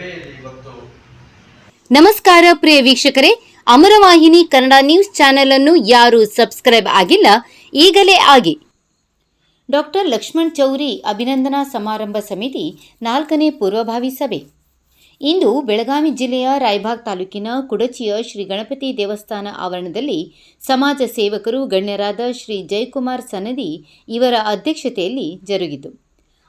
ಇವತ್ತು ನಮಸ್ಕಾರ ಪ್ರಿಯ ವೀಕ್ಷಕರೇ ಅಮರವಾಹಿನಿ ಕನ್ನಡ ನ್ಯೂಸ್ ಚಾನೆಲ್ ಅನ್ನು ಯಾರು ಸಬ್ಸ್ಕ್ರೈಬ್ ಆಗಿಲ್ಲ, ಈಗಲೇ ಆಗಿ. ಡಾಕ್ಟರ್ ಲಕ್ಷ್ಮಣ್ ಚೌರಿ ಅಭಿನಂದನಾ ಸಮಾರಂಭ ಸಮಿತಿ ನಾಲ್ಕನೇ ಪೂರ್ವಭಾವಿ ಸಭೆ. ಇಂದು ಬೆಳಗಾವಿ ಜಿಲ್ಲೆಯ ರಾಯಭಾಗ್ ತಾಲೂಕಿನ ಕುಡಚಿಯ ಶ್ರೀ ಗಣಪತಿ ದೇವಸ್ಥಾನ ಆವರಣದಲ್ಲಿ ಸಮಾಜ ಸೇವಕರು ಗಣ್ಯರಾದ ಶ್ರೀ ಜಯಕುಮಾರ್ ಸನದಿ ಇವರ ಅಧ್ಯಕ್ಷತೆಯಲ್ಲಿ ಜರುಗಿತು.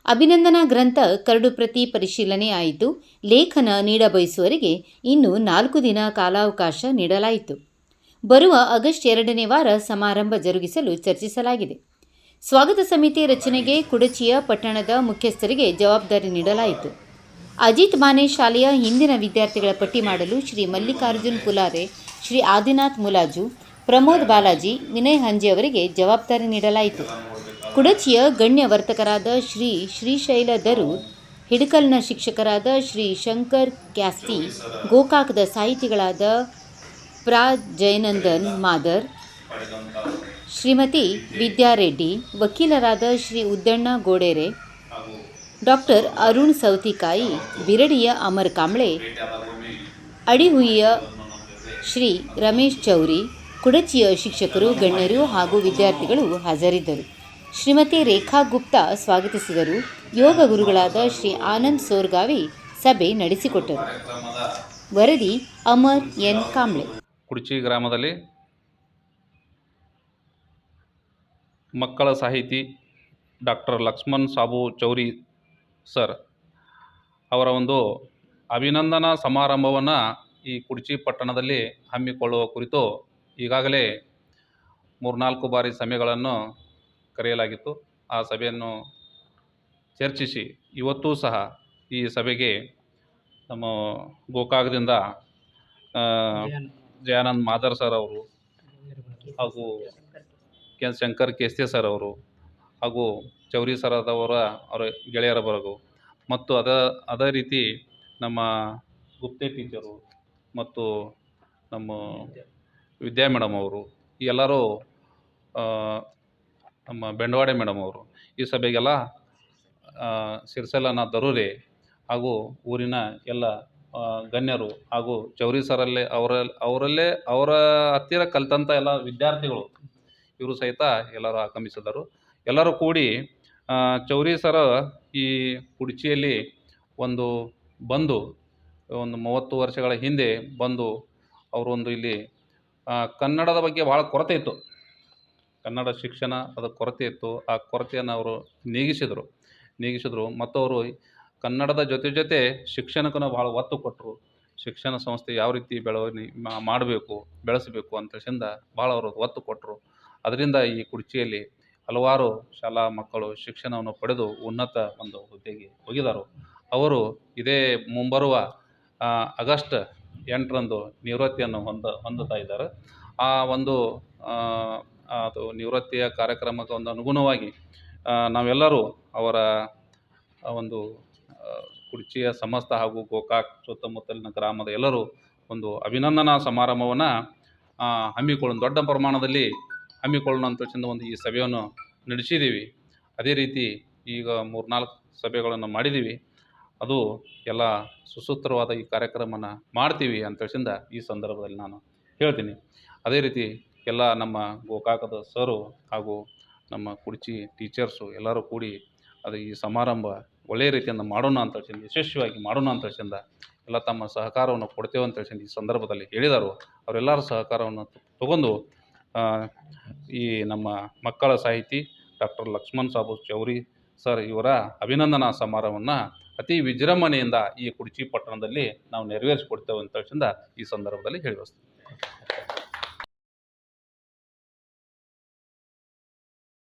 ಅಭಿನಂದನಾ ಗ್ರಂಥ ಕರಡು ಪ್ರತಿ ಪರಿಶೀಲನೆ ಆಯಿತು ಲೇಖನ ನೀಡಬಯಸುವರಿಗೆ ಇನ್ನು ನಾಲ್ಕು ದಿನ ಕಾಲಾವಕಾಶ ನೀಡಲಾಯಿತು. ಬರುವ ಆಗಸ್ಟ್ ಎರಡನೇ ವಾರ ಸಮಾರಂಭ ಜರುಗಿಸಲು ಚರ್ಚಿಸಲಾಗಿದೆ. ಸ್ವಾಗತ ಸಮಿತಿ ರಚನೆಗೆ ಕುಡಚಿಯ ಪಟ್ಟಣದ ಮುಖ್ಯಸ್ಥರಿಗೆ ಜವಾಬ್ದಾರಿ ನೀಡಲಾಯಿತು. ಅಜಿತ್ ಮಾನೆ ಶಾಲೆಯ ಹಿಂದಿನ ವಿದ್ಯಾರ್ಥಿಗಳ ಪಟ್ಟಿ ಮಾಡಲು ಶ್ರೀ ಮಲ್ಲಿಕಾರ್ಜುನ್ ಪುಲಾರೆ ಶ್ರೀ ಆದಿನಾಥ್ ಮುಲಾಜು, ಪ್ರಮೋದ್ ಬಾಲಾಜಿ, ವಿನಯ್ ಹಂಜಿ ಅವರಿಗೆ ಜವಾಬ್ದಾರಿ ನೀಡಲಾಯಿತು. ಕುಡಚಿಯ ಗಣ್ಯ ವರ್ತಕರಾದ ಶ್ರೀ ಶ್ರೀಶೈಲ ದರೂರ್ ಹಿಡಕಲ್ನ ಶಿಕ್ಷಕರಾದ ಶ್ರೀ ಶಂಕರ್ ಕ್ಯಾಸ್ತಿ, ಗೋಕಾಕದ ಸಾಹಿತಿಗಳಾದ ಪ್ರಾ ಜಯನಂದನ್ ಮಾದರ್, ಶ್ರೀಮತಿ ವಿದ್ಯಾರೆಡ್ಡಿ, ವಕೀಲರಾದ ಶ್ರೀ ಉದ್ದಣ್ಣ ಗೋಡೆರೆ, ಡಾಕ್ಟರ್ ಅರುಣ್ ಸೌತಿಕಾಯಿ, ಬಿರಡಿಯ ಅಮರ್ ಕಾಂಬ್ಳೆ ಅಡಿಹುಯಿಯ ಶ್ರೀ ರಮೇಶ್ ಚೌರಿ, ಕುಡಚಿಯ ಶಿಕ್ಷಕರು, ಗಣ್ಯರು ಹಾಗೂ ವಿದ್ಯಾರ್ಥಿಗಳು ಹಾಜರಿದ್ದರು. ಶ್ರೀಮತಿ ರೇಖಾ ಗುಪ್ತಾ ಸ್ವಾಗತಿಸಿದರು. ಯೋಗ ಗುರುಗಳಾದ ಶ್ರೀ ಆನಂದ್ ಸೋರ್ಗಾವಿ ಸಭೆ ನಡೆಸಿಕೊಟ್ಟರು. ವರದಿ ಅಮರ್ ಎನ್ ಕಾಂಬ್ಳೆ ಕುಡ್ಚಿ ಗ್ರಾಮದಲ್ಲಿ ಮಕ್ಕಳ ಸಾಹಿತಿ ಡಾಕ್ಟರ್ ಲಕ್ಷ್ಮಣ್ ಸಾಬು ಚೌರಿ ಸರ್ ಅವರ ಒಂದು ಅಭಿನಂದನಾ ಸಮಾರಂಭವನ್ನು ಈ ಕುಡ್ಚಿ ಪಟ್ಟಣದಲ್ಲಿ ಹಮ್ಮಿಕೊಳ್ಳುವ ಕುರಿತು ಈಗಾಗಲೇ ಮೂರ್ನಾಲ್ಕು ಬಾರಿ ಸಭೆಗಳನ್ನು ಕರೆಯಲಾಗಿತ್ತು. ಆ ಸಭೆಯನ್ನು ಚರ್ಚಿಸಿ. ಇವತ್ತೂ ಸಹ ಈ ಸಭೆಗೆ ನಮ್ಮ ಗೋಕಾಕದಿಂದ ಜಯಾನಂದ್ ಮಾದರ್ ಸರ್ ಅವರು ಹಾಗೂ ಕೆ ಶಂಕರ್ ಕೇಸ್ತೆ ಸರ್ ಅವರು ಹಾಗೂ ಚೌರಿ ಸರ್ ಆದವರ, ಅವರ ಗೆಳೆಯರ ಬರಗು ಮತ್ತು ಅದ, ಅದೇ ರೀತಿ ನಮ್ಮ ಗುಪ್ತೆ ಟೀಚರು ಮತ್ತು ನಮ್ಮ ವಿದ್ಯಾ ಮೇಡಮ್ ಅವರು ಎಲ್ಲರೂ ನಮ್ಮ ಬೆಂಡವಾಡೆ ಮೇಡಮ್ ಅವರು ಈ ಸಭೆಗೆಲ್ಲ ಸಿರ್ಸೆಲನ ದರೂರಿ ಹಾಗೂ ಊರಿನ ಎಲ್ಲ ಗಣ್ಯರು ಹಾಗೂ ಚೌರಿ ಸರಲ್ಲೇ ಅವರ, ಅವರಲ್ಲೇ ಅವರ ಹತ್ತಿರ ಕಲಿತಂಥ ಎಲ್ಲ ವಿದ್ಯಾರ್ಥಿಗಳು ಇವರು ಸಹಿತ ಎಲ್ಲರೂ ಆಗಮಿಸಿದರು. ಎಲ್ಲರೂ ಕೂಡಿ ಚೌರಿ ಸರ ಈ ಕುಡ್ಚಿಯಲ್ಲಿ ಒಂದು ಬಂದು ಒಂದು ಮೂವತ್ತು ವರ್ಷಗಳ ಹಿಂದೆ ಬಂದು ಅವರೊಂದು ಇಲ್ಲಿ ಕನ್ನಡದ ಬಗ್ಗೆ ಭಾಳ ಕೊರತೆ ಇತ್ತು. ಕನ್ನಡ ಶಿಕ್ಷಣ ಅದು ಕೊರತೆ ಇತ್ತು. ಆ ಕೊರತೆಯನ್ನು ಅವರು ನೀಗಿಸಿದರು. ನೀಗಿಸಿದರು. ಮತ್ತು ಅವರು ಕನ್ನಡದ ಜೊತೆ ಜೊತೆ ಶಿಕ್ಷಣಕ್ಕೂ ಭಾಳ ಒತ್ತು ಕೊಟ್ಟರು ಶಿಕ್ಷಣ ಸಂಸ್ಥೆ ಯಾವ ರೀತಿ ಬೆಳವಣಿಗೆ ಮಾಡಬೇಕು, ಬೆಳೆಸಬೇಕು ಅಂತ ಹೇಳಿಂದ ಭಾಳ ಅವರು ಒತ್ತು ಕೊಟ್ಟರು ಅದರಿಂದ ಈ ಕುರ್ಚಿಯಲ್ಲಿ ಹಲವಾರು ಶಾಲಾ ಮಕ್ಕಳು ಶಿಕ್ಷಣವನ್ನು ಪಡೆದು ಉನ್ನತ ಒಂದು ಹುದ್ದೆಗೆ ಹೋಗಿದರು. ಅವರು ಇದೇ ಮುಂಬರುವ ಆಗಸ್ಟ್ ಎಂಟರಂದು ನಿವೃತ್ತಿಯನ್ನು ಹೊಂದ ಹೊಂದುತ್ತಾ ಇದ್ದಾರೆ. ಆ ಒಂದು ಅದು ನಿವೃತ್ತಿಯ ಕಾರ್ಯಕ್ರಮಕ್ಕೆ ಒಂದು ಅನುಗುಣವಾಗಿ ನಾವೆಲ್ಲರೂ ಅವರ ಒಂದು ಕುರ್ಚಿಯ ಸಮಸ್ತ ಹಾಗೂ ಗೋಕಾಕ್ ಸುತ್ತಮುತ್ತಲಿನ ಗ್ರಾಮದ ಎಲ್ಲರೂ ಒಂದು ಅಭಿನಂದನಾ ಸಮಾರಂಭವನ್ನು ಹಮ್ಮಿಕೊಳ್ಳೋಣ ದೊಡ್ಡ ಪ್ರಮಾಣದಲ್ಲಿ ಹಮ್ಮಿಕೊಳ್ಳೋಣ ಅಂತ ಒಂದು ಈ ಸಭೆಯನ್ನು ನಡೆಸಿದ್ದೀವಿ ಅದೇ ರೀತಿ ಈಗ ಮೂರ್ನಾಲ್ಕು ಸಭೆಗಳನ್ನು ಮಾಡಿದ್ದೀವಿ ಅದು ಎಲ್ಲ ಸುಸೂತ್ರವಾದ ಈ ಕಾರ್ಯಕ್ರಮನ ಮಾಡ್ತೀವಿ ಅಂತ ಹೇಳಿಂದ ಈ ಸಂದರ್ಭದಲ್ಲಿ ನಾನು ಹೇಳ್ತೀನಿ. ಅದೇ ರೀತಿ ಎಲ್ಲ ನಮ್ಮ ಗೋಕಾಕದ ಸರು ಹಾಗೂ ನಮ್ಮ ಕುಡ್ಚಿ ಟೀಚರ್ಸು ಎಲ್ಲರೂ ಕೂಡಿ ಅದು ಈ ಸಮಾರಂಭ ಒಳ್ಳೆಯ ರೀತಿಯಿಂದ ಮಾಡೋಣ ಅಂತ ಹೇಳ್ಕೊಂಡು, ಯಶಸ್ವಿಯಾಗಿ ಮಾಡೋಣ ಅಂತ ಹೇಳ್ಕೊಂಡು, ಎಲ್ಲ ತಮ್ಮ ಸಹಕಾರವನ್ನು ಕೊಡ್ತೇವೆ ಅಂತ ಹೇಳ್ಕೊಂಡು ಈ ಸಂದರ್ಭದಲ್ಲಿ ಹೇಳಿದರು. ಅವರೆಲ್ಲರ ಸಹಕಾರವನ್ನು ತಗೊಂಡು ಈ ನಮ್ಮ ಮಕ್ಕಳ ಸಾಹಿತಿ ಡಾಕ್ಟರ್ ಲಕ್ಷ್ಮಣ್ ಸಾಬು ಚೌರಿ ಸರ್ ಇವರ ಅಭಿನಂದನಾ ಸಮಾರಂಭವನ್ನು ಅತಿ ವಿಜೃಂಭಣೆಯಿಂದ ಈ ಕುಡ್ಚಿ ಪಟ್ಟಣದಲ್ಲಿ ನಾವು ನೆರವೇರಿಸಿಕೊಡ್ತೇವೆ ಅಂತ ಹೇಳ್ಕೊಂಡು ಈ ಸಂದರ್ಭದಲ್ಲಿ ಹೇಳಿ